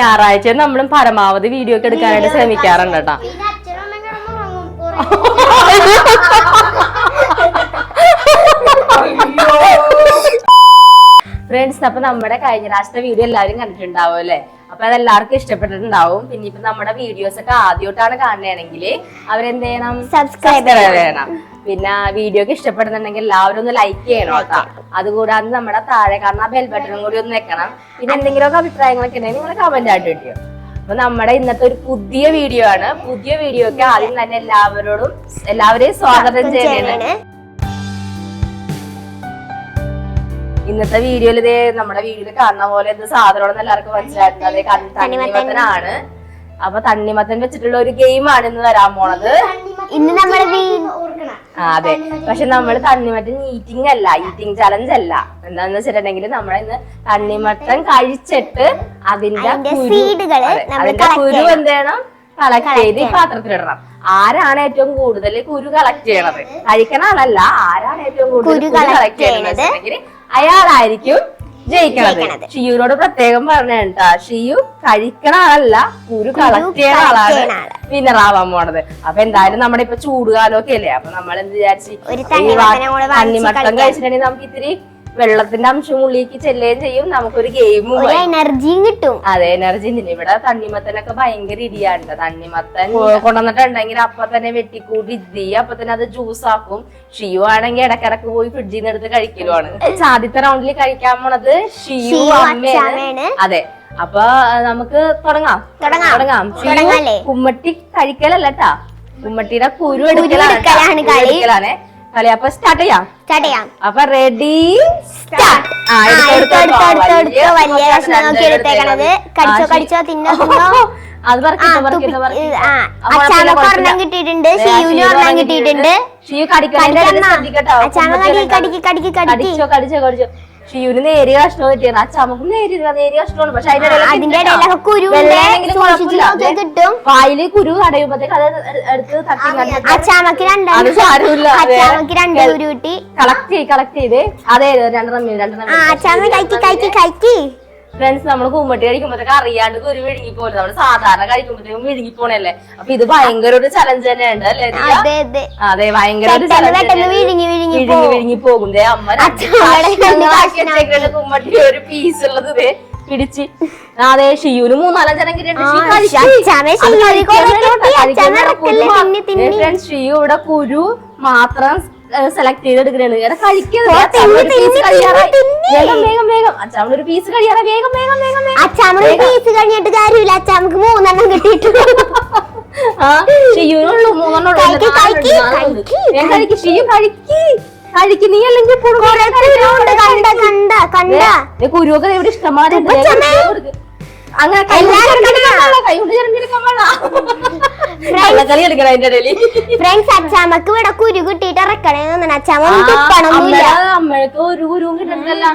ഞായറാഴ്ച നമ്മളും പരമാവധി വീഡിയോ ഒക്കെ എടുക്കാനായിട്ട് ശ്രമിക്കാറുണ്ട് കേട്ടാ. ഫ്രണ്ട്സ് അപ്പൊ നമ്മുടെ കഴിഞ്ഞ പ്രാവശ്യത്തെ വീഡിയോ എല്ലാവരും കണ്ടിട്ടുണ്ടാവും അല്ലെ? അപ്പൊ അത് എല്ലാവർക്കും ഇഷ്ടപ്പെട്ടിട്ടുണ്ടാവും. പിന്നെ ഇപ്പൊ നമ്മുടെ വീഡിയോസ് ഒക്കെ ആദ്യമായിട്ടാണ് കാണുകയാണെങ്കിൽ അവരെന്ത് ചെയ്യണം? സബ്സ്ക്രൈബ് ചെയ്യണം. പിന്നെ വീഡിയോക്ക് ഇഷ്ടപ്പെടുന്നുണ്ടെങ്കിൽ എല്ലാവരും ഒന്ന് ലൈക്ക് ചെയ്യണം കേട്ടോ. അതുകൂടാതെ നമ്മുടെ താഴെ കാണുന്ന ബെൽ ബട്ടണും കൂടി ഒന്ന് വെക്കണം. പിന്നെ എന്തെങ്കിലുമൊക്കെ അഭിപ്രായങ്ങളൊക്കെ ഉണ്ടെങ്കിൽ നിങ്ങൾ കമന്റ് ആയിട്ട് കിട്ടിയോ അപ്പൊ നമ്മുടെ ഇന്നത്തെ ഒരു പുതിയ വീഡിയോ ആണ്. പുതിയ വീഡിയോ ഒക്കെ ആദ്യം തന്നെ എല്ലാവരോടും എല്ലാവരെയും സ്വാഗതം ചെയ്യണേ. ഇന്നത്തെ വീഡിയോയിൽ ഇതേ നമ്മുടെ വീഡിയോയിൽ കാണുന്ന പോലെ എന്ത് സാധനമാണെന്ന് എല്ലാവർക്കും മനസ്സിലായിട്ടുണ്ട്. അതേ തണ്ണിമത്തനാണ്. അപ്പൊ തണ്ണിമത്തൻ വെച്ചിട്ടുള്ള ഒരു ഗെയിം ആണ് ഇന്ന് വരാൻ പോണത്. ഇന്ന് നമ്മൾ അതെ. പക്ഷെ നമ്മൾ തണ്ണിമത്തൻ ഈറ്റിംഗ് അല്ല ഈറ്റിംഗ് ചലഞ്ച് അല്ല. എന്താന്ന് വെച്ചിട്ടുണ്ടെങ്കിൽ നമ്മൾ ഇന്ന് തണ്ണിമത്തൻ കഴിച്ചിട്ട് അതിന്റെ അതിന്റെ കുരു സീഡുകൾ അതിന്റെ കുരു എന്ത് ചെയ്യണം? കളക്ട് ചെയ്ത് ഈ പാത്രത്തിലിടണം ആരാണ് ഏറ്റവും കൂടുതൽ കുരു കളക്ട് ചെയ്യണത്? കഴിക്കണ ആളല്ല ആരാണ് ഏറ്റവും കൂടുതൽ കുരു കളക്ട് ചെയ്യണത്? അയാളായിരിക്കും ജയിക്കണത്. ഷിയുനോട് പ്രത്യേകം പറഞ്ഞാ ഷിയു കഴിക്കണ ആളല്ല കുരു കളക്ട് ചെയ്യണ ആളാണ് ആവാൻ പോണത്. അപ്പൊ എന്തായാലും നമ്മുടെ ഇപ്പൊ ചൂടുകാലമൊക്കെ അല്ലേ? അപ്പൊ നമ്മൾ എന്ത് വിചാരിച്ചു ഒരു തണ്ണിമത്തം. കഴിച്ചിട്ടുണ്ടെങ്കിൽ നമുക്ക് ഇത്തിരി വെള്ളത്തിന്റെ അംശം ഉള്ളിലേക്ക് ചെല്ലുകയും ചെയ്യും. നമുക്കൊരു ഗെയിമും എനർജിയും കിട്ടും. അതെ എനർജി ഉണ്ട് ഇവിടെ തണ്ണിമത്തനൊക്കെ ഭയങ്കര ഇടിയാണ്ട് തണ്ണിമത്തൻ കൊണ്ടുവന്നിട്ടുണ്ടെങ്കിൽ അപ്പൊ തന്നെ വെട്ടിക്കൂട്ടി ഇത്. അപ്പൊ തന്നെ അത് ജ്യൂസ് ആക്കും. ഷിയു ആണെങ്കിൽ ഇടക്കിടക്ക് പോയി ഫ്രിഡ്ജിൽ നിന്ന് എടുത്ത് കഴിക്കലുമാണ് ആദ്യത്തെ റൗണ്ടിൽ കഴിക്കാൻ പോണത് ഷിയു അമ്മയാണ്. അതെ. അപ്പൊ നമുക്ക് തുടങ്ങാം. തുടങ്ങാം. കുമ്മട്ടി കഴിക്കലല്ലേട്ടാ കുമ്മട്ടിയുടെ കുരു എടുക്കലാണ് എടുക്കലാണ് കളി. കളി അപ്പൊ സ്റ്റാർട്ട് ചെയ്യാം. സ്റ്റാർട്ട് ചെയ്യാം. അപ്പൊ റെഡി സ്റ്റാർട്ട്. വലിയ കഷ്ണം നോക്കി എടുത്തേക്കണത്. കടിച്ചോ, കടിച്ചോ, തിന്നോ, ഒരെണ്ണം കിട്ടിയിട്ടുണ്ട് ഒരെണ്ണം കിട്ടിയിട്ടുണ്ട്. നേരിയ കഷ്ണം കിട്ടിയാണ് അച്ചാമ്മക്കും നേരിയ നേരിയ കഷ്ണമാണ്. പക്ഷെ അതിന്റെ ഇടയിലൊക്കെ കിട്ടും. വായിൽ കുരു തടയുമ്പോഴത്തേക്ക് അത് എട്- എടുത്ത് അച്ചാമക്ക്. രണ്ട് കുരു കിട്ടി. കളക്ട് ചെയ്ത് കളക്ട് ചെയ്ത്. അതെ രണ്ടെണ്ണം രണ്ടെണ്ണം കൈക്ക് കൈക്ക് കൈക്ക് ഫ്രണ്ട്സ് നമ്മൾ കുമ്മട്ടി കഴിക്കുമ്പോഴത്തേക്ക് അറിയാണ്ട് ഒരു വിഴുങ്ങി പോലെ നമ്മൾ സാധാരണ കഴിക്കുമ്പോഴത്തേക്കും വിഴുങ്ങി പോണല്ലേ അപ്പൊ ഇത് ഭയങ്കര ഒരു ചലഞ്ച് തന്നെയുണ്ട് അല്ലേ അതെ ഭയങ്കര ഒരു. വിഴുങ്ങി വിഴുങ്ങി പോകും. അമ്മ കുമ്മട്ടി ഒരു പീസ് ഉള്ളത് പിടിച്ച്. അതെ ഷിയുന് മൂന്നാലഞ്ചനം കിട്ടിയിട്ടുണ്ട് ഷിയു ഇവിടെ കുരു മാത്രം സെലക്ട് ചെയ്തെടുക്കണാണ്. എടാ. വേഗം വേഗം പീസ് കഴിയാറായി. വേഗം വേഗം വേഗം പീസ് കഴിഞ്ഞിട്ട് കാര്യമില്ല. അച്ചാമ്മക്ക് മൂന്നെണ്ണം കിട്ടിയിട്ടുണ്ട്. ആ, മൂന്നെണ്ണം ഷിയു കഴിക്ക്. കഴിക്ക്, നീ അല്ലെങ്കിൽ കണ്ട കണ്ട കണ്ട. കുരുവൊക്കെ ഇവിടെ ഇഷ്ടംമാതിരി അങ്ങനെ. ഫ്രണ്ട്സ് അച്ചാമ്മക്ക് ഇവിടെ കുരു ഇറക്കണേന്ന് അച്ചാമ്മ ഒരു കുരുവും കിട്ടണ്ടല്ല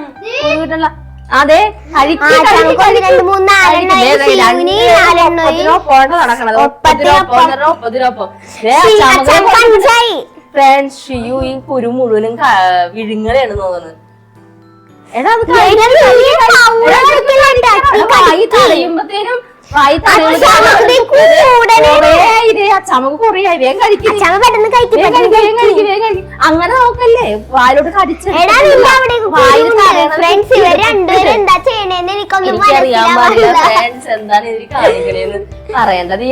കുരു കിട്ടണ്ട അതെ ഫ്രണ്ട്സ് ഷിയു ഈ കുരു മുഴുവനും വിഴുങ്ങലെയാണ് തോന്നുന്നത് എടാ അത് തടയുമ്പത്തേനും വായി കൊറേയായി വേഗം കഴിക്കും. അങ്ങനെ നോക്കല്ലേ വായിലോട്ട് കടിച്ചു ഫ്രണ്ട്സ് എനിക്കറിയാൻ പാടില്ല എന്താണ് ഇതിൽ കാണിക്കണേന്ന് പറയേണ്ടത്.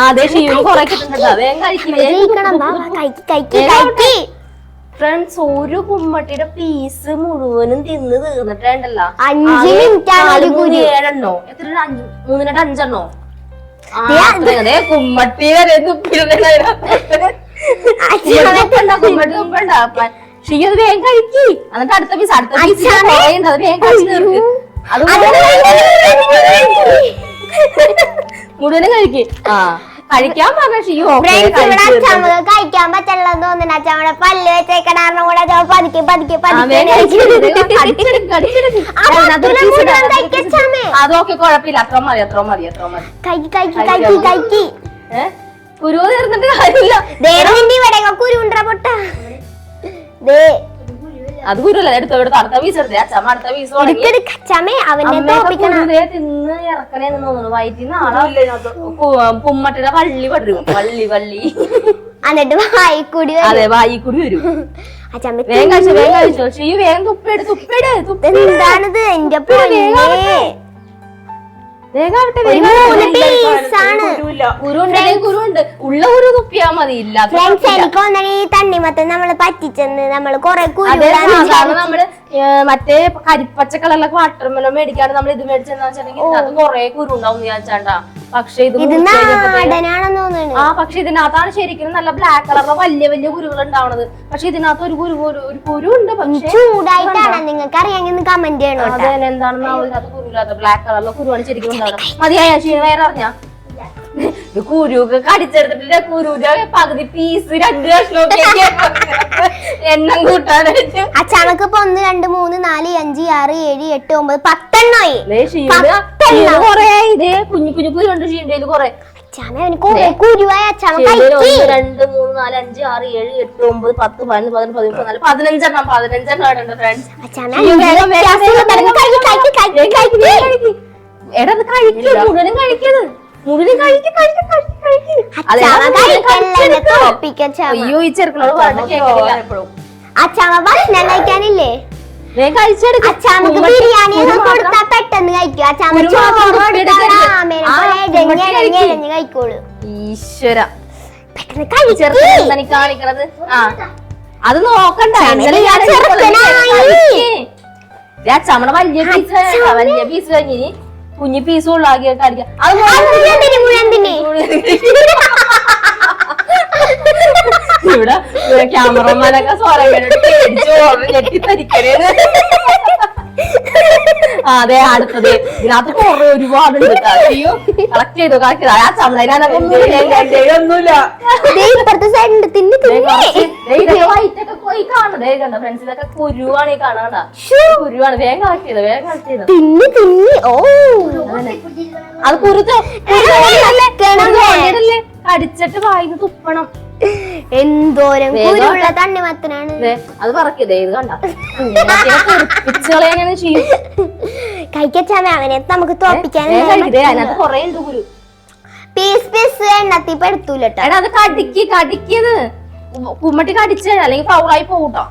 അതെ ഷീവിന് കൊറേ കിട്ടുന്നുണ്ട് വേഗം കഴിക്കും. ഫ്രണ്ട്സ് ഒരു കുമ്മട്ടിയുടെ പീസ് മുഴുവനും തിന്ന് തീർന്നിട്ടുണ്ടല്ലോ. അഞ്ച് മിനിറ്റ്. ഏഴെണ്ണോ? എത്ര? അഞ്ച് മൂന്നിനെട്ട് അഞ്ചെണ്ണോ? കുമ്മട്ടി വരെ തുപ്പിയിട്ടുണ്ട് അതിനകത്ത്. കുമ്മട്ടി തുപ്പണ്ട, കുമ്മട്ടി തുപ്പണ്ട. അപ്പ- ഷീ അത് വേഗം കഴിക്കി. എന്നിട്ട് അടുത്ത പീസ് അടുത്ത പീസ് അത് വേഗം കഴിച്ചു അത് മുഴുവനും കഴിക്ക്. ആ. കഴിക്കാൻ കഴിക്കാൻ പറ്റില്ല തോന്നുന്നു പല്ല് വെച്ചേക്കണാറിനും കൂടെ അത് പതുക്കെ. അതൊക്കെ കുഴപ്പമില്ല. അത്ര മതി അത്ര മതി അത്ര മതി. കുരു തീർന്നിട്ട് കാര്യമില്ല. ദേ നിന്റെ ഇവിടെ കുരു ഉണ്ടറ പൊട്ട. അത് കുരുല്ല എടുത്തോ എടുത്തോ അടുത്ത പീസ് എടുത്തേ. അച്ഛമ്മ അടുത്ത പീസ് തിന്ന് ഇറക്കണേന്ന് തോന്നുന്നു. വയറ്റിൽ നാളെ കുമ്മട്ടിയുടെ വള്ളി പടരും വള്ളി വള്ളി എന്നിട്ട് വായിക്കൂടി അതെ വായിക്കൂടി വരും. വേഗം കഴിച്ചു വേഗം കഴിച്ചു. പക്ഷെ ഈ വേഗം തുപ്പെട് തുപ്പെട് തുപ്പെട് എന്താണിത്? എന്റെ കുരുണ്ട് ഉള്ള കുരു തുപ്പിയാ മതി ഇല്ലാത്ത ഫ്രണ്ട്സ് എനിക്ക് തോന്നണ ഈ തണ്ണിമത്തൻ നമ്മൾ പറ്റിച്ചെന്ന് നമ്മൾ കൊറേ അതെ കുരുടാന്ന് സാധാരണ നമ്മൾ മറ്റേ കരിപ്പച്ച വാട്ടർമെലോ മേടിക്കാണ്ട് നമ്മൾ ഇത് മേടിച്ചെന്ന് വെച്ചിട്ടുണ്ടെങ്കിൽ ഇതിനകത്ത് കൊറേ കുരു ഉണ്ടാവും വിചാരിച്ചാണ്ടാ. പക്ഷെ ഇത് ഇത് മുറിച്ച് കഴിഞ്ഞപ്പോ നാടനാണെന്ന് തോന്നുന്നു. ആ പക്ഷെ ഇതിനകത്താണ് ശരിക്കും നല്ല ബ്ലാക്ക് കളറിലെ വലിയ വലിയ കുരുകൾ ഉണ്ടാവണത്. പക്ഷെ ഇതിനകത്ത് ഒരു കുരു ഒരു കുരുണ്ട് കുരു ഉണ്ട് പക്ഷെ ചൂടായിട്ടാണ്. നിങ്ങൾക്ക് അറിയാമെങ്കിൽ കമന്റ് ചെയ്യണം അത് തന്നെ കുരുവില്ലാത്ത ബ്ലാക്ക് കളറിലെ കുരുവാണ് ശരിക്കും മതിയായ ക്ഷീണം ഇത് കുരുക്കെ കടിച്ചെടുത്തിട്ട് കുരുവിന്റെ പകുതി പീസ് രണ്ട് കഷ്ണമൊക്കെ എണ്ണം കൂട്ടാനായിട്ട്. അച്ഛനക്ക് ഇപ്പൊ ഒന്ന് രണ്ട് മൂന്ന് നാല് അഞ്ച് ആറ് ഏഴ് എട്ട് ഒമ്പത് പത്തെണ്ണമായി. കൊറേ ഇതേ കുഞ്ഞു കുഞ്ഞു കുരുണ്ട് ക്ഷീണ്ടയിൽ കൊറേ. രണ്ട് മൂന്ന് നാല് അഞ്ച് ആറ് ഏഴ് എട്ട് ഒമ്പത് പത്ത് പതിനൊന്ന് പതിനൊന്ന് പതിമൂന്ന് പതിനാല് പതിനഞ്ചെണ്ണം പതിനഞ്ചെണ്ണം ഇടണ്ട ഫ്രണ്ട്സ് എടാ അത് കഴിക്കും മുഴുവനും കഴിക്കത് മുഴുവനും കഴിക്കും കഴിക്കും കഴിക്കും കഴിക്കും. മുഴുവൻ അയ്യോ ഈ ചെറുക്കനോട് പറഞ്ഞ കേൾക്കില്ല എപ്പോഴും അച്ഛാമ ഭക്ഷണം കഴിക്കാനില്ലേ? വേഗം കഴിച്ചെടുക്കും. അച്ഛാമക്ക് ബിരിയാണി കൊടുത്താ പെട്ടെന്ന് കഴിക്കും. ചോറ് കഴിക്കോളൂ. ഈശ്വര. കാണിക്കണത്? ആ. അത് നോക്കണ്ട. ചമ്മടെ വലിയ പീസ് വലിയ പീസ് കഴിഞ്ഞിനി കുഞ്ഞു പീസ് ഉള്ളാക്കിയൊക്കെ അടിക്കാം അത് ഇവിടെ ക്യാമറമാനൊക്കെ സ്വരം കേട്ടിട്ട് പേടിച്ച് ഓർമ്മ ഞെട്ടിത്തരിക്കണേന്ന്. ആ, അതെ അടുത്തത്. ഇതിനകത്ത് കുറെ ഒരുപാടുണ്ട്. അയ്യോ കളക്ട് ചെയ്തു കളക്ട് ചെയ്തു. ആ ചമ്മടനൊക്കെ ഒന്നുമില്ല ദേ ഇപ്പുറത്തെ സൈഡിൽ തിന്ന്. തിന്നെ വൈറ്റൊക്കെ പോയി കാണുന്നത് കണ്ട ഫ്രണ്ട്സ് ഇതൊക്കെ കുരുവാണ് ഈ കാണാണ്ട കുരുവാണ്. വേഗം കളക്ട് ചെയ്തത് വേഗം കളക്ട് ചെയ്തത് തിന്ന് തിന്ന്. ഓ. അത് കുരുത്തോ കിണറേ. കടിച്ചിട്ട് വായിന്ന് തുപ്പണം. എന്തോരം കുരുള്ള തണ്ണിമത്തനാണ്. ദേ, അത് പറക്കിയതേ ഇത് കണ്ട? കളയാനാണ് ചെയ്യും? കഴിക്കച്ചാമ അവനെ നമുക്ക് അതിനകത്ത് കൊറേ ഉണ്ട് കുരു. പീസ് പീസ് എണ്ണത്തി പെടുത്തൂലട്ടോ എടാ അത് കടിക്ക് കടിക്കത്. കുമ്മട്ടി കടിച്ച അല്ലെങ്കിൽ ഫൗളായി പോകൂട്ടോ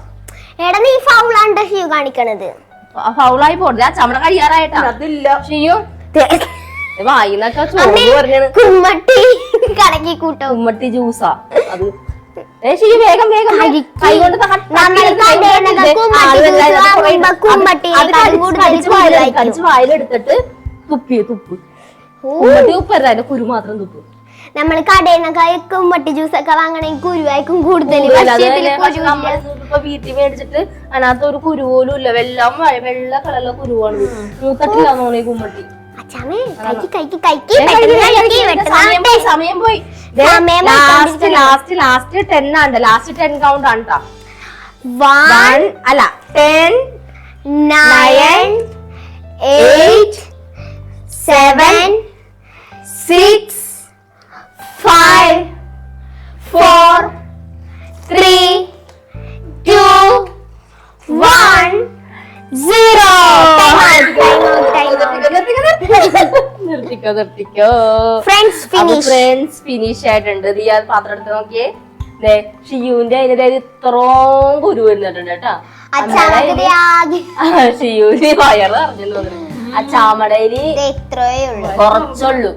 എടാ നീ ഫൗളാണ്ട് ഷ്യൂ കാണിക്കണത്? ഫൗളായി പോട്ടെ ആ ചമട കഴിയാറായിട്ടാ. അതില്ല. ദേ, വായിന്നൊക്കെ ചോറ് കുമ്മട്ടി. കടക്കി കൂട്ടോ. കുമ്മട്ടി ജ്യൂസാ. അത് ചെയ്യൂ വേഗം വേഗം കഴിക്ക്. കൈ കൊണ്ട് തക- നമ്മൾ തട്ടി കടയിലൊക്കെ എടുത്ത് കുമ്മട്ടി ആ, അത് ജ്യൂസ് അത് വാങ്ങുമ്പോ കുറേ- അത് കുമ്മട്ടിനേക്കാളും അത് കടിച്ച് കൂടുതൽ കടിച്ച് കുരു വായിൽ കഴിക്കും. കടിച്ച് വായിലെടുത്തിട്ട് തുപ്പി തുപ്പ്. ഓ, കുമ്മട്ടി ഉപ്പല്ല അതിന്റെ കുരു മാത്രം തുപ്പ്. നമ്മൾ കടയിൽ നിന്നൊക്കെ കുമ്മട്ടി ജ്യൂസ് ഒക്കെ വാങ്ങണമെങ്കിൽ കുരുവായിരിക്കും കൂടുതൽ വീട്ടിൽ മേടിച്ചിട്ട് അതിനകത്ത് ഒരു കുരു പോലും ഇല്ല. വെള്ളം വെള്ള കളറിലെ കുരുവാണ്. തോന്നി കുമ്മട്ടി. സമയം പോയി. ലാസ്റ്റ് ലാസ്റ്റ് ലാസ്റ്റ് ടെൻ ആണ് ലാസ്റ്റ് ടെൻ കൗണ്ട് ആണ് ട്ടോ. One, One, അല്ല ടെൻ nine, eight, seven, നിർത്തിക്കോ നിർത്തിക്കോ ഫ്രണ്ട്സ്. ഫ്രണ്ട്സ് ഫിനിഷ് ആയിട്ടുണ്ട്. നീ അത് പാത്രം എടുത്ത് നോക്കിയേ. ദേ ഷിയുവിന്റെ അതിന്റെ ഇത്രയും കുരു വരുന്നിട്ടുണ്ട് കേട്ടോ. ഷിയുവിന് വയറ് അറിഞ്ഞു തോന്നുന്നു. ആ ചാമടയിൽ ദേ ഇത്രയേ ഉള്ളൂ. കുറച്ചുള്ളൂ.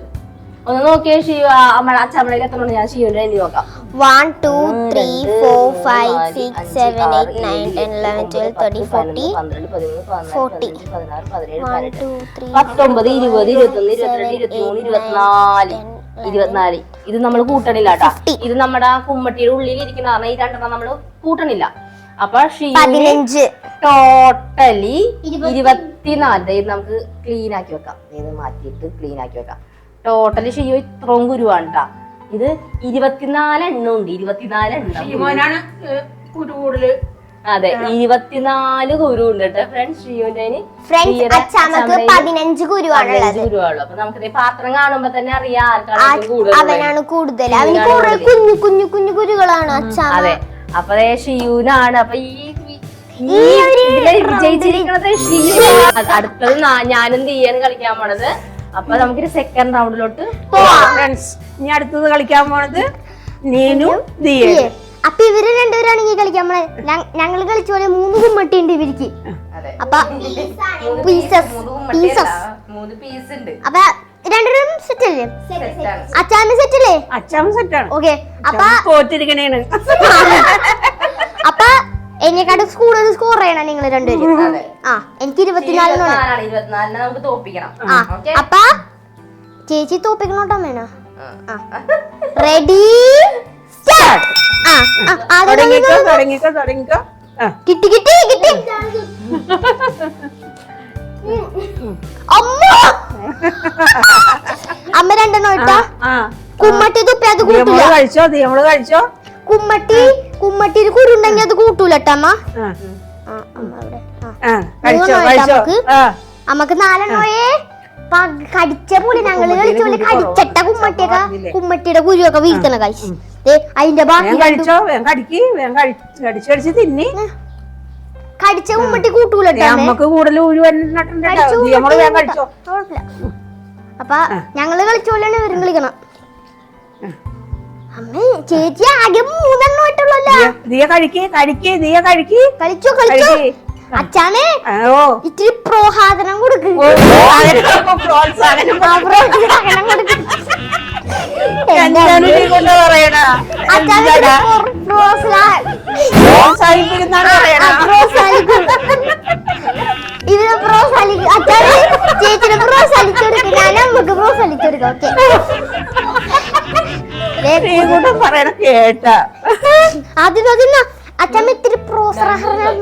ഒന്ന് നോക്കിയേ ഷിയു അമ്മ അച്ചാമടയിൽ ചാമടയിൽ എത്ര ഞാൻ ഷിയുവിന്റെ അതിന് നോക്കാം. ഇരുപത്തിനാല്. ഇത് നമ്മൾ കൂട്ടണില്ല കേട്ടോ. ഇത് നമ്മുടെ കുമ്മട്ടിയുടെ ഉള്ളിൽ ഇരിക്കുന്ന ഈ രണ്ടെണ്ണം നമ്മൾ കൂട്ടണില്ല. അപ്പൊ പതിനഞ്ച്. ടോട്ടലി ഇരുപത്തിനാല്. നമുക്ക് ക്ലീൻ ആക്കി വെക്കാം. ഇത് മാറ്റിയിട്ട് ക്ലീൻ ആക്കി വെക്കാം. ടോട്ടലി ഷിയോ ഇത്രയും ഗുരുവാണ് ട്ടാ. ഇത് ഇരുപത്തിനാല് എണ്ണം ഉണ്ട് ഇരുപത്തിനാല് എണ്ണം. കുരു കൂടുതൽ. അതെ ഇരുപത്തിനാല് ഗുരു ഉണ്ട് കേട്ടോ ഫ്രണ്ട്സ് ഷിയോന്റെ പതിനഞ്ച് കുരുവാണുള്ളത്. ഗുരുവാണല്ലോ അപ്പൊ നമുക്ക് പാത്രം കാണുമ്പോ തന്നെ അറിയാം ആർക്കാണ് കൂടുതൽ അവനാണ് കൂടുതൽ അവന് ഷിയുവിനാണ് കുറെ കുഞ്ഞു കുഞ്ഞു കുഞ്ഞു കുരുകളാണ് അച്ഛാമ അതെ. അപ്പൊ ഷിയൂനാണ് അപ്പൊ ഈ ഈ ഷിയു അടുത്തത് ഞാനും തീയാണ് കളിക്കാൻ പോണത്. അപ്പൊ നമുക്കൊരു സെക്കൻഡ് റൗണ്ടിലോട്ട് ഫ്രണ്ട്സ് ഇനി അടുത്തത് കളിക്കാൻ പോണത് നീനു ദിയ അപ്പൊ ഇവർ രണ്ടുപേരാണെങ്കിൽ കളിക്കാൻ പോണേ. ഞങ്ങൾ കളിച്ച പോലെ മൂന്ന് കുമ്മട്ടി ഉണ്ട് ഇവർക്ക്. അപ്പൊ പീസസ് പീസസ് രണ്ടുപേരും സെറ്റ് അല്ലേ. അച്ചാന്റെ സെറ്റ് അല്ലേ? അച്ഛൻ സെറ്റാണ് ഓക്കെ അപ്പൊ തോറ്റിരിക്കണേണ് അപ്പൊ എന്നെക്കാട്ടും കൂടുതൽ സ്കോർ ചെയ്യണം നിങ്ങൾ രണ്ടുപേരും. ആ എനിക്ക് ഇരുപത്തിനാലിനാണ് നമുക്ക് തോപ്പിക്കണം. ആ അപ്പ ചേച്ചി തോപ്പിക്കണോട്ടോ മേന. റെഡി കിട്ടി കിട്ടി കിട്ടി. അമ്മ! അമ്മ രണ്ടെണ്ണം ഇട്ടാ. കുമ്മട്ടി തുപ്പി അത് കഴിച്ചോ? നമ്മൾ കഴിച്ചോ? കുമ്മട്ടി കുമ്മട്ടിയിൽ കുരുണ്ടെങ്കിൽ അത് കൂട്ടൂലട്ടമ്മ നമുക്ക്? അമ്മയ്ക്ക്. നാലെണ്ണോയെ കടിച്ച പോലെ ഞങ്ങൾ കളിച്ച പോലെ കടിച്ചട്ട കുമ്മട്ടിയൊക്കെ കുമ്മട്ടിയുടെ കുരുവൊക്കെ വീഴ്ത്തണ കഴിച്ചു. അതിന്റെ ബാക്കി കടിച്ച് കുമ്മട്ടി കൂട്ടൂലട്ടോ അപ്പൊ ഞങ്ങൾ കളിച്ച പോലെയാണ് ഇവരും കളിക്കണം. അമ്മേ ചേച്ചി ആകെ മൂന്നെണ്ണം ഇട്ടുള്ളല്ലോ ദിയ- ദിയ കഴിക്ക് കഴിക്ക് ദിയ കഴിക്ക് കളിച്ചോ കളിച്ചോ കഴിക്ക് അച്ഛാനെ ഓ. ഇത്തിരി പ്രോഹാദനം കൊടുക്ക്. ഓ, പ്രോത്സാഹനം, പ്രോത്സാഹനം ആ, പ്രോത്സാഹനം കൊടുക്ക്. എന്താണ് നീ കൊണ്ട് പറയണ? അച്ഛാനെ എന്താടാ? പ്രോത്സാഹനം പ്രോത്സാഹിപ്പിക്കുന്നാണ് പറയണ? പ്രോത്സാഹിക്കും ഇതിനെ പ്രോത്സാഹിക്കും ചേച്ചിനെ പ്രോത്സാഹിച്ചു കൊടുക്കും. ഞാൻ നമുക്ക് പ്രോത്സാഹിച്ചു കൊടുക്കാം. ഓക്കെ. പറയണ കേട്ട. ആദ്യം അതിന് ഇത്തിരി പ്രോത്സാഹനം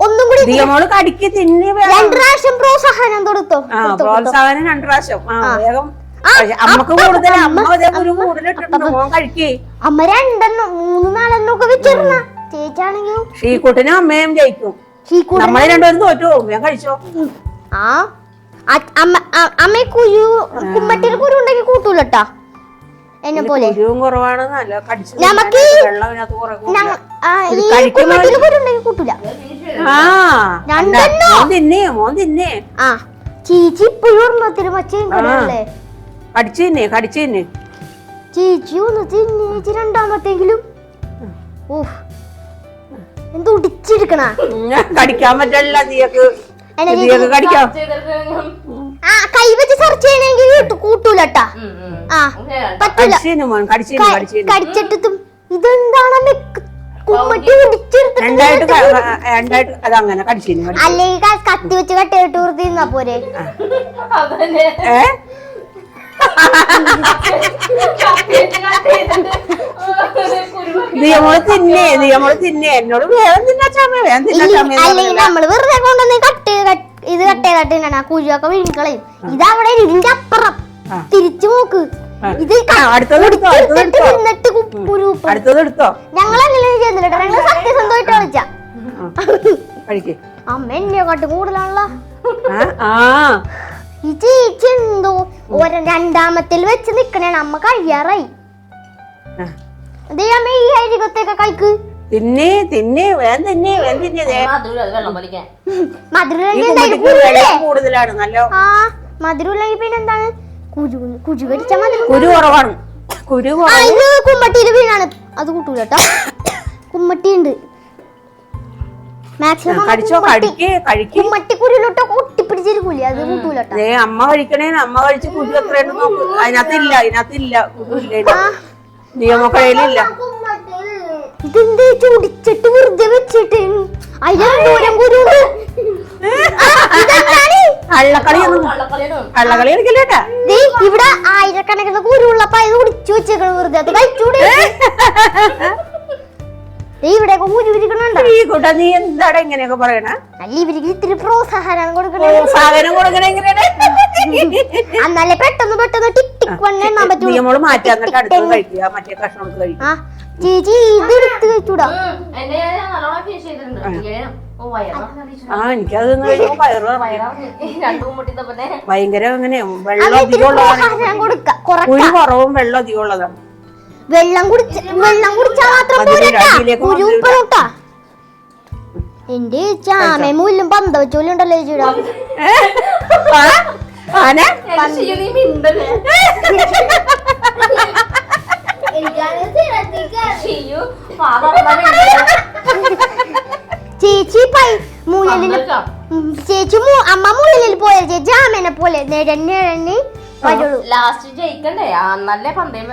ഒന്നും കൂടി ദിയമോൾ കടിക്ക് തിന്നി വേഗം രണ്ടു പ്രാവശ്യം പ്രോത്സാഹനം കൊടുത്തോ? ആ കൊടുത്തോ, കൊടുത്തോ. പ്രോത്സാഹനം രണ്ടു പ്രാവശ്യം. ആ വേഗം. ആ, അമ്മയ്ക്ക് കൂടുതൽ അമ്മ- അമ്മ അതേ ഒരു കൂടുതലിട്ടുണ്ട് മോൻ കഴിക്ക് അമ്മ രണ്ടെണ്ണം മൂന്ന് നാലെണ്ണം ഒക്കെ വെച്ചിരുന്ന. ചേച്ചാണെങ്കിൽ ഷീക്കുട്ടിനും അമ്മയും ജയിക്കും. നമ്മളെ രണ്ടുപേരും തോറ്റു ഞാൻ കഴിച്ചോ. ആ. അമ്മ അമ്മ കുരു കുമ്മട്ടിയിൽ കുരു ഉണ്ടെങ്കിൽ കൂട്ടൂലട്ടാ. എന്നെ പോലെ. കുരുവും കുറവാണ് നല്ല കടിച്ചു നമുക്ക് വെള്ളം ഇതിനകത്ത് കുറെ കൂടുതലാ. ഇത് കുമ്മട്ടിയിൽ കൂട്ടൂല. ആ രണ്ടെണ്ണോ? മോൻ തിന്നേ മോൻ തിന്നേ. ആ ചേച്ചി ഇപ്പോഴും ഒരെണ്ണത്തിന് മച്ചയും കടല്ലേ കടിച്ചു തിന്നേ കടിച്ചു തിന്നേ. ചേച്ചി ഒന്ന് തിന്നേച്ചി രണ്ടാമത്തെങ്കിലും. ഓഹ് എന്ത് ഉടിച്ചെടുക്കണ കടിക്കാൻ പറ്റില്ല നീയൊക്കെ എന്നെ നീയൊക്കെ കടിക്കാം? ആ കൈ വെച്ച് സെർച്ച് ചെയ്യണമെങ്കിൽ കൂട്ടു- കൂട്ടൂലട്ടാ ആ പറ്റൂല. കടിച്ചിട്ടും ഇതെന്താണ് കുമ്മട്ടി അല്ലെങ്കിൽ കത്തി വെച്ച് കട്ടയിട്ട് പോരെ. ദിയമോൾ തിന്നേ ദിയമോൾ തിന്നേ. എന്നോട് വേഗം തിന്നാ ചമ്മ വേഗം തിന്നാ ചമ്മ ചാമ അല്ലെങ്കിൽ നമ്മൾ വെറുതെ കൊണ്ടുവന്ന് കട്ട് കട്ട് ഇത് കട്ടേ കട്ട് ചെയ്യണ ആ കുഴിയൊക്കെ വിഴുക്കളയും ഇതവിടെ ഇതിന്റെ അപ്പുറം. തിരിച്ചു നോക്ക്. ഇത്. നിന്നിട്ട് ഞങ്ങൾ അങ്ങനെ ചെയ്യുന്നില്ല ഞങ്ങൾ സത്യസന്ധമായിട്ട് കളിച്ച. അമ്മ എന്നെ എന്നെക്കാട്ടും കൂടുതലാണല്ലോ. ഈ ചേച്ചി എന്തോ ഒരു രണ്ടാമത്തിൽ വെച്ച് നിക്കണേ അമ്മ കഴിയാറായി. അതേ അമ്മ ഈ അരികത്തേക്ക് കഴിക്ക്. തിന്നേ തിന്നേ വേൻ തിന്നേ വേൻ തിന്നേ കൂടുതലാണ് നല്ല ആ മധുരം പിന്നെ എന്താണ്? കുരു കുരു കടിച്ച മധുരം കുരു കുറവാണ്. കുരു കുമ്മട്ടിയിൽ വീണാണ്. അത് കൂട്ടൂല കേട്ടോ കുമ്മട്ടി ഉണ്ട് മാക്സിമം കടിച്ചോ കടിക്ക് കഴിക്ക്. കുമ്മട്ടി കുരുലോട്ടൊക്കെ ഒട്ടിപ്പിടിച്ചിരിക്കൂലേ അത് കൂട്ടൂല അമ്മ കഴിക്കണേ അമ്മ കഴിച്ച് കുരു എത്രയുണ്ട് നോക്ക്. അതിനകത്തില്ല അതിനകത്തില്ല. കുരു ഇല്ല ഇതിനകത്ത്. നിയമക്കടയിലില്ല ഇതെന്ത് ചുടിച്ചിട്ട് വെറുതെ വെച്ചിട്ട്. അതിന് ദൂരം കുരുണ്ട് ഇവിടെ ആയിരക്കണക്കിന് കുരുള്ളപ്പോ കുടിച്ചു വെച്ചേക്കണ വെറുതെ അത് കഴിച്ചൂടെ? നീ എന്താടാ ഇങ്ങനെയൊക്കെ പറയണ? അല്ല ഇവർക്ക് ഇത്തിരി പ്രോത്സാഹനം കൊടുക്കണേ. എന്നാലേ പെട്ടെന്ന് പെട്ടെന്ന് ടിക് നിയമോൾ അടുത്ത് കഴിക്കുക. മറ്റേ കഷ്ണം എടുത്ത് കഴിക്കുക. ചേച്ചി ഇത് എടുത്ത് കഴിച്ചൂടാ. ആ. എനിക്കത് ഭയങ്കര അങ്ങനെ വെള്ളം അധികം ഉള്ളതാണ് കുറവും വെള്ളം അധികം ഉള്ളതാണ് വെള്ളം കുടിച്ച വെള്ളം കുടിച്ചാ മാത്രം എന്റെ ആമ മുല്ലും പന്ത വെച്ചോലും ഉണ്ടല്ലോ ചേച്ചിയുടെ ആ? ആന? ചേച്ചി പൈ മൂലലിൽ ചേച്ചി മൂ- അമ്മ മൂലലിൽ പോയ ചേച്ചി ആമേനെ പോലെ നിഴഞ്ഞിഴഞ്ഞ് വരുള്ളൂ. ലാസ്റ്റ് ജയിക്കണ്ടേ? ആ നല്ല പന്തയം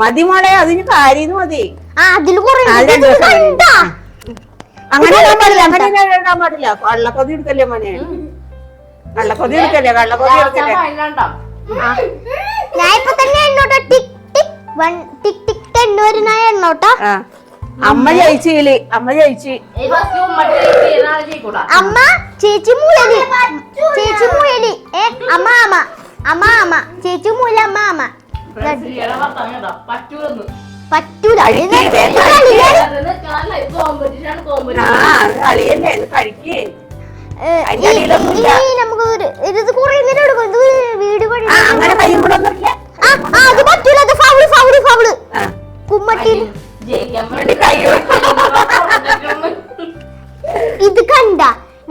മതി മോളെ അതിന് കാര്യം മതി. അതിൽ കുറെ അങ്ങനെ പാടില്ല അങ്ങനെ പാടില്ല. കള്ളക്കൊതി എടുക്കല്ലേ മോനെ? കള്ളക്കൊതി എടുക്കല്ലേ കള്ളക്കൊതി എടുക്കല്ലേ ഞാൻ ഇപ്പൊ തന്നെ എണ്ണോട്ടോ? Tick tick one tick tick ten ഞാൻ എണ്ണോട്ടോ അമ്മ ജയിച്ചില്ലേ അമ്മ ജയിച്ച്. അമ്മ ചേച്ചി മൂലി ചേച്ചി മൂലി ഏ അമ്മ അമ്മ. അമ്മ അമ്മ. ചേച്ചി മൂല അമ്മ അമ്മ. പറ്റൂല. കളിയല്ലേ ഇത് നമുക്ക് ഇത് കുറെ നേരം എടുക്കും. ഇത് വീട് പണി അങ്ങനെ അത് പറ്റൂല. അത് ഫൗൾ ഫൗൾ ഫൗൾ കണ്ട.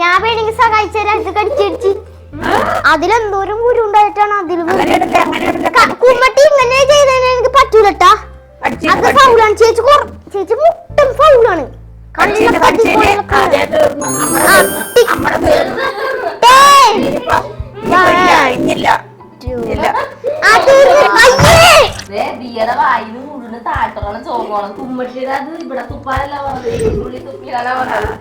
ഞാൻ വേണമെങ്കിൽ സഹായിച്ചാൽ ഇത് കടിച്ചടിച്ച് അതിലെന്തോരം കുരു ഉണ്ടായിട്ടാണ് അതിൽ കുമ്മട്ടി ഇങ്ങനെ ചെയ്തതിന് എനിക്ക് പറ്റൂലട്ടാ. അത് ഫൗളാണ് ചേച്ചി ചേച്ചി മുട്ടും ഫൗളാണ് അതേ തീർന്നു. ടേൻ. ഇല്ല ഇല്ല മുഴുവൻ തുമ്മട്ടിയുടെ അത് ഇവിടെ തുപ്പാനല്ല പറഞ്ഞത് പറഞ്ഞത്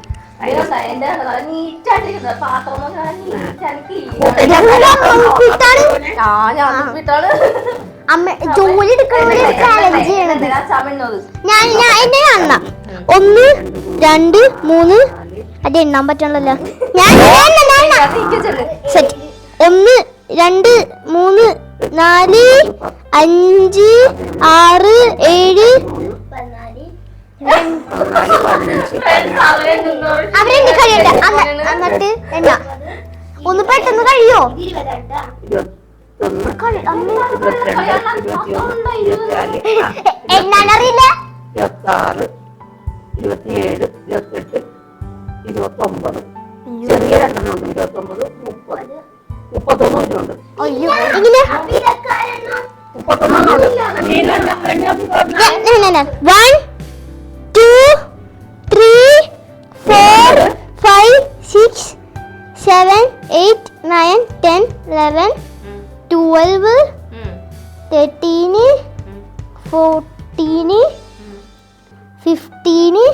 ജോലി എടുക്കണ ചാലഞ്ച് ചെയ്യണത് ഞാൻ ഞാൻ എന്നെ കാണണം ഒന്ന് രണ്ട് മൂന്ന്. അത് എണ്ണാൻ പറ്റണല്ലോ. ഞാൻ സെറ്റ്. ഒന്ന് രണ്ട് മൂന്ന് നാല് അഞ്ച് ആറ് ഏഴ്. അവരെണ്ണി കഴിയട്ടെ അന്ന- എന്നിട്ട് എണ്ണ. ഒന്ന് പെട്ടെന്ന് കഴിയോ? എണ്ണാനറിയില്ല ഇരുപത്തിയേഴ് ഇരുപത്തെട്ട് ഇരുപത്തൊമ്പത്. ചെറിയ രണ്ടെണ്ണം ഉണ്ട് ഇരുപത്തൊമ്പത് മുപ്പത്. എങ്ങനെ? One two three four five six seven eight nine ten eleven twelve thirteen fourteen fifteen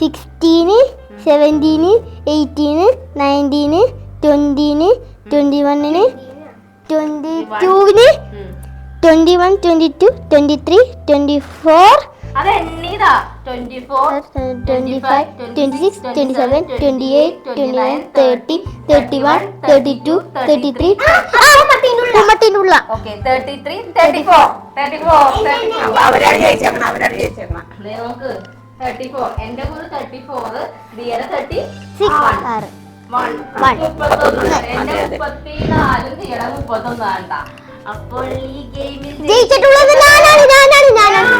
sixteen seventeen eighteen nineteen twenteen twenty വണ്ണിന് twenty ടൂവിന് twenty one twenty two twenty three twenty four four എന്റെ കൂടെ thirty four ദിയയുടെ thirty ആറ്. One One. മുപ്പത്തൊന്ന്. എന്റെ മുപ്പത്തിനാലും ദിയയുടെ മുപ്പത്തൊന്നാണ്ട അപ്പോൾ ഈ ഗെയിമിൽ ജയിച്ചിട്ടുള്ളത് ഞാനാണ് ഞാനാണ് ഞാനാണ്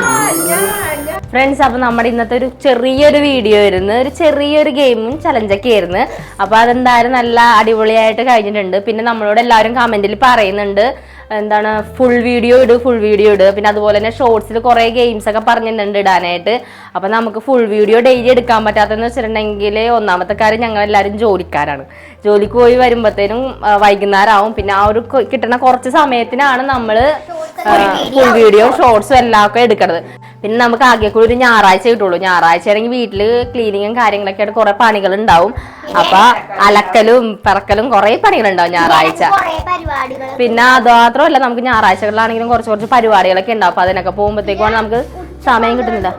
ഫ്രണ്ട്സ് അപ്പൊ നമ്മുടെ ഇന്നത്തെ ഒരു ചെറിയൊരു വീഡിയോ ആയിരുന്നു. ഒരു ചെറിയൊരു ഗെയിമും ചലഞ്ചൊക്കെ ആയിരുന്നു. അപ്പൊ അതെന്തായാലും നല്ല അടിപൊളിയായിട്ട് കഴിഞ്ഞിട്ടുണ്ട്. പിന്നെ നമ്മളോട് എല്ലാവരും കമന്റിൽ പറയുന്നുണ്ട്. എന്താണ് ഫുൾ വീഡിയോ ഇട് ഫുൾ വീഡിയോ ഇട്. പിന്നെ അതുപോലെ തന്നെ ഷോർട്സിൽ കുറേ ഗെയിംസ് ഒക്കെ പറഞ്ഞിട്ടുണ്ട് ഇടാനായിട്ട്. അപ്പൊ നമുക്ക് ഫുൾ വീഡിയോ ഡെയിലി എടുക്കാൻ പറ്റാത്തതെന്ന് വെച്ചിട്ടുണ്ടെങ്കിൽ ഒന്നാമത്തെ കാര്യം ഞങ്ങൾ എല്ലാവരും ജോലിക്കാരാണ്. ജോലിക്ക് പോയി വരുമ്പോഴത്തേനും വൈകുന്നേരം ആവും പിന്നെ ആ ഒരു കിട്ടുന്ന കുറച്ച് സമയത്തിനാണ് നമ്മൾ ഫുൾ വീഡിയോ ഷോർട്സും എല്ലാം ഒക്കെ എടുക്കണത്. പിന്നെ നമുക്ക് ആകെ കൂടി ഒരു ഞായറാഴ്ച കിട്ടുള്ളൂ. ഞായറാഴ്ച ആണെങ്കിൽ വീട്ടിൽ ക്ലീനിങ്ങും കാര്യങ്ങളൊക്കെ ആയിട്ട് കുറെ പണികൾ ഉണ്ടാവും. അപ്പൊ അലക്കലും പിറക്കലും കുറെ പണികൾ ഉണ്ടാവും ഞായറാഴ്ച. പിന്നെ അത് മാത്രമല്ല നമുക്ക് ഞായറാഴ്ചകളിലാണെങ്കിലും കുറച്ച് കുറച്ച് പരിപാടികളൊക്കെ ഉണ്ടാവും. അപ്പൊ അതിനൊക്കെ പോകുമ്പോഴത്തേക്കാണ് നമുക്ക് സമയം കിട്ടുന്നില്ല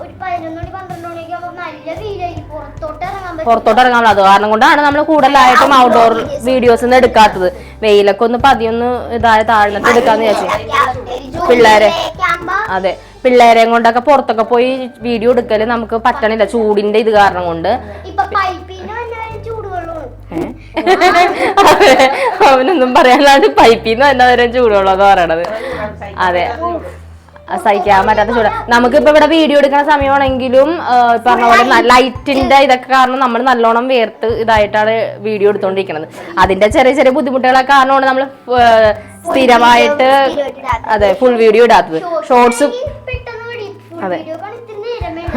പുറത്തോട്ട് ഇറങ്ങാൻ അത് കാരണം കൊണ്ടാണ് നമ്മൾ കൂടുതലായിട്ടും ഔട്ട്ഡോർ വീഡിയോസ് ഒന്നും എടുക്കാത്തത്. വെയിലൊക്കെ ഒന്ന് പതിയൊന്ന് ഇതായ താഴ്ന്നിട്ട് എടുക്കാന്ന് വിചാരിച്ചു. പിള്ളേരെ. അതെ. പിള്ളേരെയും കൊണ്ടൊക്കെ പുറത്തൊക്കെ പോയി വീഡിയോ എടുക്കൽ നമുക്ക് പറ്റണില്ല ചൂടിന്റെ ഇത് കാരണം കൊണ്ട്? അവനൊന്നും പറയാനാണ് പൈപ്പിൽ നിന്ന് തന്നെ വരെ ചൂടുള്ളതെന്ന് പറയണത്. അതെ. സഹിക്കാൻ പറ്റാത്ത ചൂട്. നമുക്കിപ്പോ ഇവിടെ വീഡിയോ എടുക്കുന്ന സമയമാണെങ്കിലും പറഞ്ഞ പോലെ ലൈറ്റിന്റെ ഇതൊക്കെ കാരണം നമ്മൾ നല്ലോണം വേർത്ത് ഇതായിട്ടാണ് വീഡിയോ എടുത്തോണ്ടിരിക്കുന്നത് അതിന്റെ ചെറിയ ചെറിയ ബുദ്ധിമുട്ടുകളൊക്കെ കാരണമാണ് നമ്മൾ സ്ഥിരമായിട്ട് അതെ ഫുൾ വീഡിയോ ഇടാത്തത്. ഷോർട്സ് അതെ.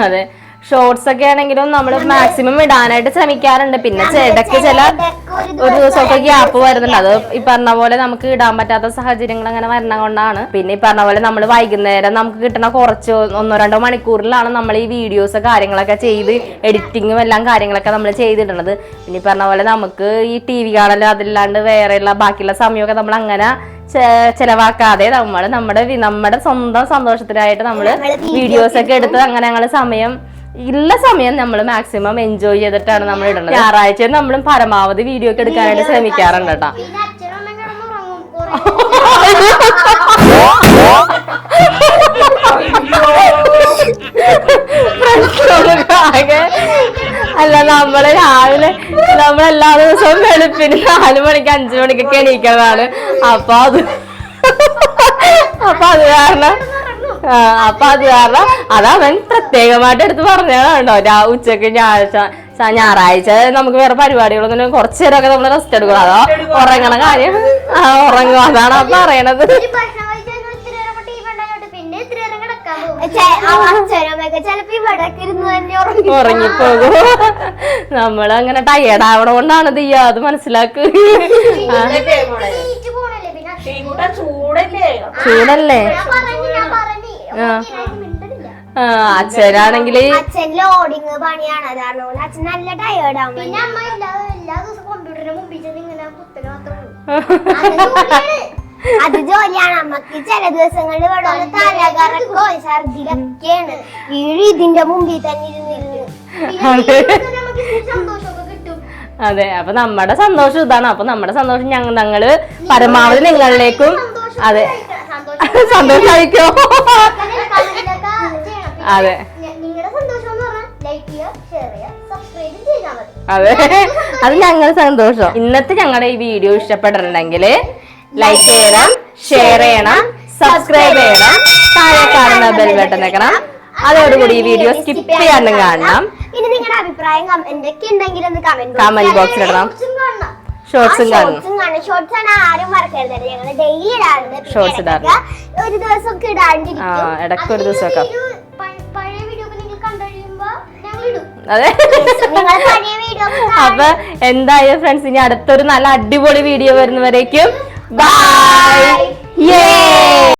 അതെ. ഷോർട്സ് ഒക്കെ ആണെങ്കിലും നമ്മൾ മാക്സിമം ഇടാനായിട്ട് ശ്രമിക്കാറുണ്ട്. പിന്നെ ചേട്ടക്ക് ഇടയ്ക്ക് ചില ഒരു ദിവസമൊക്കെ ഗ്യാപ്പ് വരുന്നുണ്ട്. അത് ഈ പറഞ്ഞ പോലെ നമുക്ക് ഇടാൻ പറ്റാത്ത സാഹചര്യങ്ങൾ അങ്ങനെ വരണ കൊണ്ടാണ്. പിന്നെ ഈ പറഞ്ഞ പോലെ നമ്മൾ വൈകുന്നേരം നമുക്ക് കിട്ടുന്ന കുറച്ച് ഒന്നോ രണ്ടോ മണിക്കൂറിലാണ് നമ്മൾ ഈ വീഡിയോസ് കാര്യങ്ങളൊക്കെ ചെയ്ത് എഡിറ്റിങ്ങും എല്ലാം കാര്യങ്ങളൊക്കെ നമ്മൾ ചെയ്തിടുന്നത് പിന്നെ ഈ പറഞ്ഞ പോലെ നമുക്ക് ഈ ടി വി കാണലും അതില്ലാണ്ട് വേറെയുള്ള ബാക്കിയുള്ള സമയമൊക്കെ നമ്മൾ അങ്ങനെ ചെലവാക്കാതെ നമ്മൾ നമ്മുടെ നമ്മുടെ സ്വന്തം സന്തോഷത്തിനായിട്ട് നമ്മൾ വീഡിയോസ് ഒക്കെ എടുത്ത് അങ്ങനെ ഞങ്ങൾ സമയം ഉള്ള സമയം നമ്മൾ മാക്സിമം എൻജോയ് ചെയ്തിട്ടാണ് നമ്മൾ ഇടുന്നത് ഞായറാഴ്ച നമ്മളും പരമാവധി വീഡിയോ ഒക്കെ എടുക്കാനായിട്ട് ശ്രമിക്കാറുണ്ട് കേട്ടോ. ആകെ അല്ല നമ്മൾ രാവിലെ നമ്മളെല്ലാ ദിവസവും വെളുപ്പിന് നാല് മണിക്ക് അഞ്ചു മണിക്കൊക്കെ എണീക്കുന്നതാണ് അപ്പൊ അത് അപ്പൊ അത് കാരണം അപ്പൊ അത് കാരണം അതവൻ പ്രത്യേകമായിട്ട് എടുത്ത് പറഞ്ഞതാണോ രാ ഉച്ചയ്ക്ക് ഞായറാഴ്ച ഞായറാഴ്ച നമുക്ക് വേറെ പരിപാടികളൊന്നും കുറച്ചു നേരമൊക്കെ നമ്മൾ റെസ്റ്റ് എടുക്കണം അതോ ഉറങ്ങണ കാര്യം. ഉറങ്ങുക ഉറങ്ങും. അതാണ് പറയണത്. ചൂടല്ലേ ഞാൻ പറഞ്ഞു ഞാൻ പറഞ്ഞു അത് മനസ്സിലാക്ക്. ചൂടല്ലേ? ആ, അച്ഛനാണെങ്കിൽ അച്ഛൻ ലോഡിങ് പണിയാണ് അതാണ് അച്ഛൻ നല്ല ടയേർഡ് ആവും പിന്നെ അമ്മ എല്ലാ ദിവസവും കമ്പ്യൂട്ടറിന് മുമ്പിൽ ഇങ്ങനെ മാത്രമേ അത് ജോലിയാണ്. അമ്മയ്ക്ക് ചില ദിവസങ്ങളിൽ ഇവിടെ തലകറക്കോ ഛർദിലൊക്കെയാണ്. വീട് ഇതിന്റെ മുമ്പിൽ തന്നെ ഇരുന്നിരുന്നു. അതെ. അപ്പൊ നമ്മുടെ സന്തോഷം ഇതാണ്. അപ്പൊ നമ്മുടെ സന്തോഷം ഞങ്ങൾ ഞങ്ങൾ പരമാവധി നിങ്ങളിലേക്കും അതെ. സന്തോഷം കഴിക്കോ അതെ. അതെ അത് ഞങ്ങൾ സന്തോഷം. ഇന്നത്തെ ഞങ്ങളുടെ ഈ വീഡിയോ ഇഷ്ടപ്പെട്ടിട്ടുണ്ടെങ്കിൽ ലൈക്ക് ചെയ്യണം ഷെയർ ചെയ്യണം സബ്സ്ക്രൈബ് ചെയ്യണം താഴെ കാണുന്ന ബെൽ ബട്ടൺ വെക്കണം അതോടുകൂടി ഈ വീഡിയോ സ്കിപ്പ് ചെയ്യാണ്ടും കാണണം. ഇനി നിങ്ങളുടെ അഭിപ്രായം എന്തൊക്കെ ഉണ്ടെങ്കിൽ ഒന്ന് കമന്റ് ബോക്സിൽ ഇടണം. ഷോർട്സും കാണണം. ഷോർട്സ് ആണ് ആരും മറക്കരുത് ഞങ്ങൾ ഡെയിലി ഇടാറുണ്ട്. ഷോർട്സ് ഇടാറുണ്ട്. ഒരു ദിവസം ഒക്കെ ഇടാണ്ടിരിക്കും. ആ, ഇടയ്ക്ക് ഒരു ദിവസമൊക്കെ. അതിലൊരു പഴയ വീഡിയോ ഒക്കെ നിങ്ങൾ ഞങ്ങൾ ഇടും. അതെ. അപ്പൊ എന്തായാലും ഫ്രണ്ട്സ് ഇനി അടുത്തൊരു നല്ല അടിപൊളി വീഡിയോ വരുന്നവരേക്കും Bye! Yay!